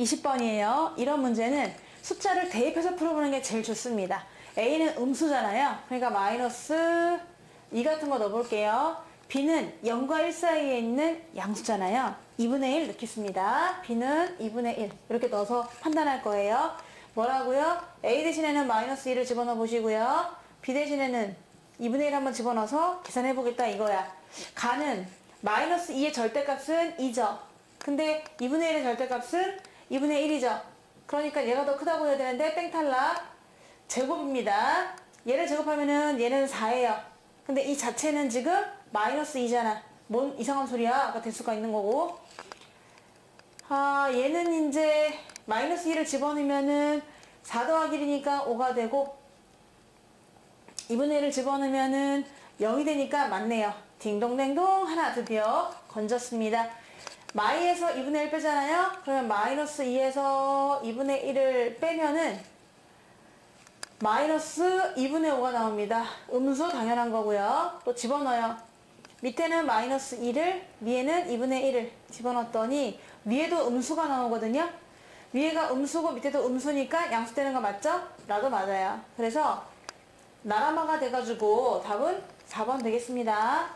20번이에요. 이런 문제는 숫자를 대입해서 풀어보는 게 제일 좋습니다. A는 음수잖아요. 그러니까 마이너스 2 같은 거 넣어볼게요. B는 0과 1 사이에 있는 양수잖아요. 2분의 1 넣겠습니다. B는 2분의 1 이렇게 넣어서 판단할 거예요. 뭐라고요? A 대신에는 마이너스 2를 집어넣어 보시고요. B 대신에는 2분의 1 한번 집어넣어서 계산해 보겠다 이거야. 가는 마이너스 2의 절대값은 2죠. 근데 2분의 1의 절대값은 2분의 1이죠. 그러니까 얘가 더 크다고 해야 되는데 땡 탈락. 제곱입니다. 얘를 제곱하면은 얘는 4예요. 근데 이 자체는 지금 마이너스 2잖아. 뭔 이상한 소리야. 아까 대수가 있는 거고. 아, 얘는 이제 마이너스 2를 집어넣으면은 4 더하기 1이니까 5가 되고 2분의 1을 집어넣으면은 0이 되니까 맞네요. 딩동댕동 하나 드디어 건졌습니다. 마이에서 2분의 1 빼잖아요. 그러면 마이너스 2에서 2분의 1을 빼면은 마이너스 2분의 5가 나옵니다. 음수 당연한 거고요. 또 집어넣어요. 밑에는 마이너스 2를 위에는 2분의 1을 집어넣었더니 위에도 음수가 나오거든요. 위에가 음수고 밑에도 음수니까 양수되는 거 맞죠? 라도 맞아요. 그래서 나라마가 돼가지고 답은 4번 되겠습니다.